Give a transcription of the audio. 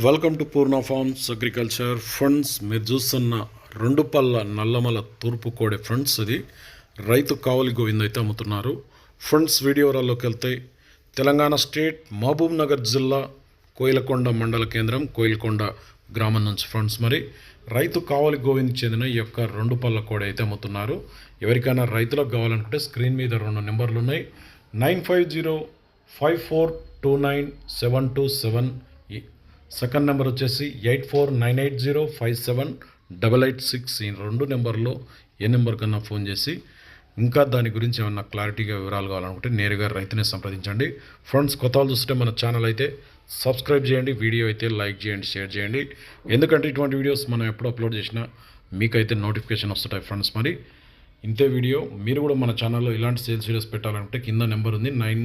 Welcome to Purna farms agriculture friends మీరు చూస్తున్న రెండు పళ్ళ నల్లమల తూర్పు కోడే ఫ్రెండ్స్ అది. రైతు కావలి గోవింద్ అయితే అమ్ముతున్నారు. ఫ్రెండ్స్ వీడియోరాల్లోకి వెళ్తాయి తెలంగాణ స్టేట్ మహబూబ్ నగర్ జిల్లా కోయిలకొండ మండల కేంద్రం కోయిలకొండ గ్రామం నుంచి ఫ్రెండ్స్ మరి. రైతు కావలి గోవింద్ చెందిన ఈ యొక్క రెండు పళ్ళ కోడి అయితే అమ్ముతున్నారు. ఎవరికైనా రైతులకు కావాలనుకుంటే స్క్రీన్ మీద రెండు నెంబర్లు ఉన్నాయి. Nine five zero five four two nine seven two seven second number వచ్చేసి eight four nine eight zero five seven double eight six ఈ రెండు నెంబర్లో ఏ నెంబర్ కన్నా ఫోన్ చేసి ఇంకా దాని గురించి ఏమన్నా క్లారిటీగా వివరాలు కావాలనుకుంటే నేరుగా రైతునే సంప్రదించండి. ఫ్రెండ్స్ కొత్త వాళ్ళు చూస్తే మన ఛానల్ అయితే సబ్స్క్రైబ్ చేయండి వీడియో అయితే లైక్ చేయండి షేర్ చేయండి. ఎందుకంటే ఇటువంటి వీడియోస్ మనం ఎప్పుడు అప్లోడ్ చేసినా మీకైతే నోటిఫికేషన్ వస్తుంటాయి ఫ్రెండ్స్ మరి. ఇంతే వీడియో మీరు కూడా మన ఛానల్లో ఇలాంటి సేల్స్ వీడియోస్ పెట్టాలంటే కింద నెంబర్ ఉంది nine